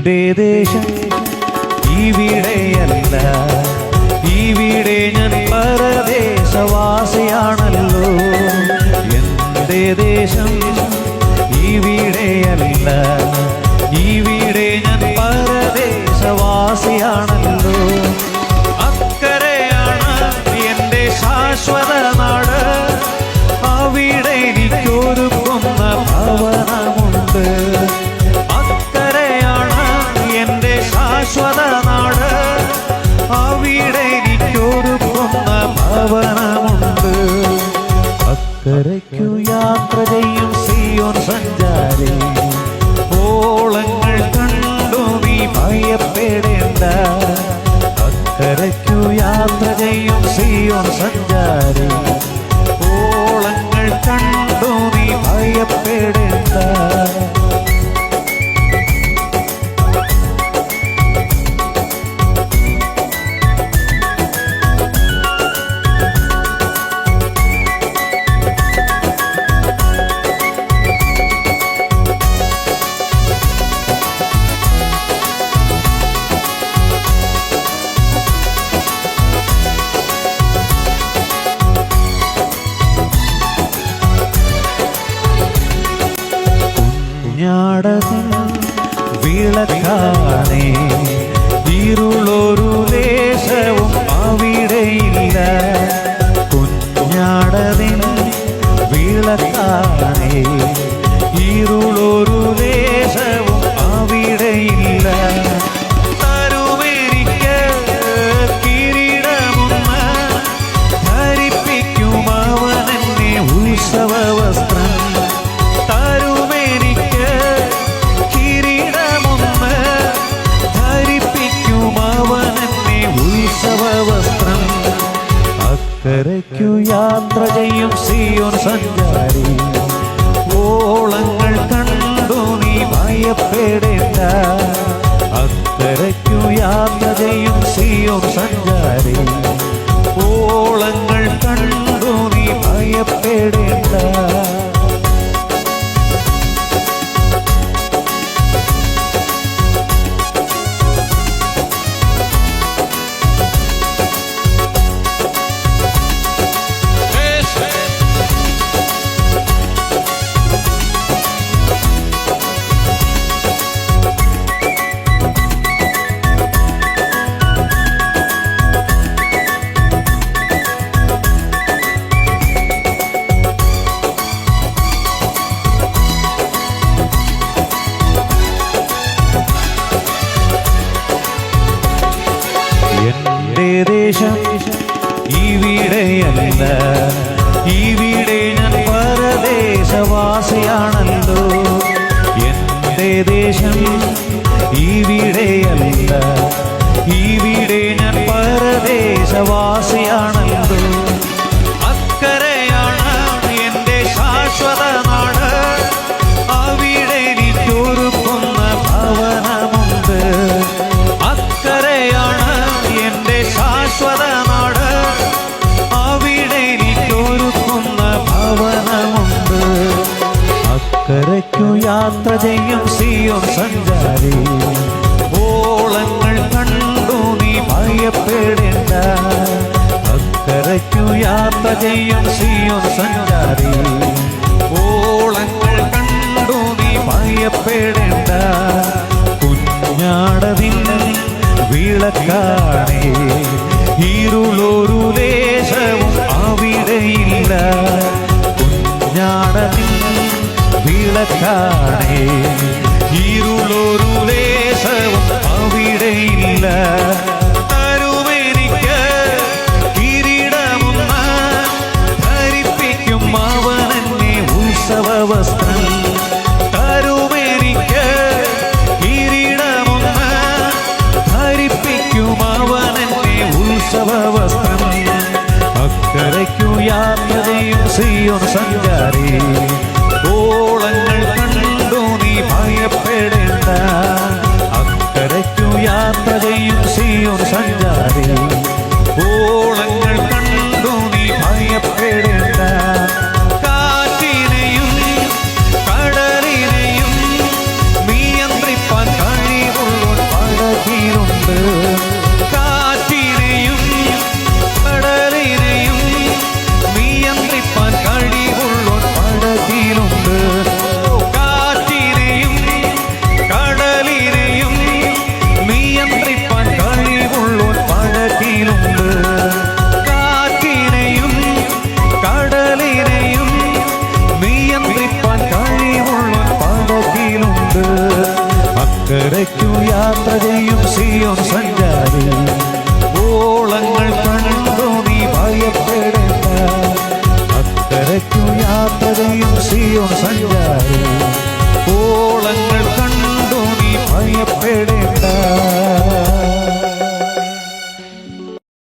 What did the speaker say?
എന്റെ ദേശം ഈ ഇവിടെ ഞാൻ പരദേശവാസിയാണല്ലോ. എന്റെ ദേശം ഈ വീടയല്ല. ഈ ഇവിടെ ഞാൻ പരദേശവാസിയാണല്ലോ. അക്കരെയാണ് എന്റെ ശാശ്വത ഭവനമുണ്ട് അക്കരയ്ക്കു യാത്ര ചെയ്യും സിയോൻ സഞ്ചാരി. ഓളങ്ങൾ കണ്ടു നീ ഭയപ്പെടേണ്ട. അക്കരയ്ക്കു യാത്ര ചെയ്യും സിയോൻ സഞ്ചാരി. കുഞ്ഞാടതിൻ വിളക്കാണേ ഇരുളൊരു ദേശവും അവിടെയില്ല. കുഞ്ഞാടതിൻ വിളക്കാണേ ഇരുളൊരു ദേശവും അവിടെയില്ല. യാത്ര ചെയ്യും സിയോൻ എന്റെ ദേശം ഇവിടെയല്ല ഇവിടെ ഞാൻ പരദേശവാസിയാണല്ലോ. എന്റെ ദേശം ഇവിടെയല്ല ഇവിടെ ഞാൻ പരദേശവാസിയാണല്ലോ യാത്ര ചെയ്യും സിയോൻ സഞ്ചാരി. ഓളങ്ങൾ കണ്ടു നീ ഭയപ്പെടേണ്ട. അക്കരയ്ക്കു യാത്ര ചെയ്യും സിയോൻ സഞ്ചാരി. ഓളങ്ങൾ കണ്ടു നീ ഭയപ്പെടേണ്ട. കുഞ്ഞാടതി വിളക്കാണേ. ഇരുളൊരു ദേശവും അവിടെയില്ല. കുഞ്ഞാടതിൻ വിളക്കാണേ ഇരുളൊരു ദേശവും അവിടെയില്ല തരുമെനിക്ക് കിരീടമൊന്ന് ധരിപ്പിക്കും അവനെന്നെ ഉത്സവ വസ്ത്രം കിരീടമൊന്ന് ധരിപ്പിക്കും അവനെന്നെ ഉത്സവ വസ്ത്രം അക്കരയ്ക്കു യാത്രയും സിയോ സഞ്ചാരി. യാത്രയും സിയോർ സഞ്ചാരി. കരയ്ക്കു യാത്ര ചെയ്യും സിയോ സഞ്ചാരി. ഓളങ്ങൾ കണ്ടോ നീ ഭയപ്പെടേണ്ട. അക്കരയ്ക്കു യാത്ര ചെയ്യും സിയോ സഞ്ചാരി. ഓളങ്ങൾ കണ്ടോ നീ ഭയപ്പെടേണ്ട.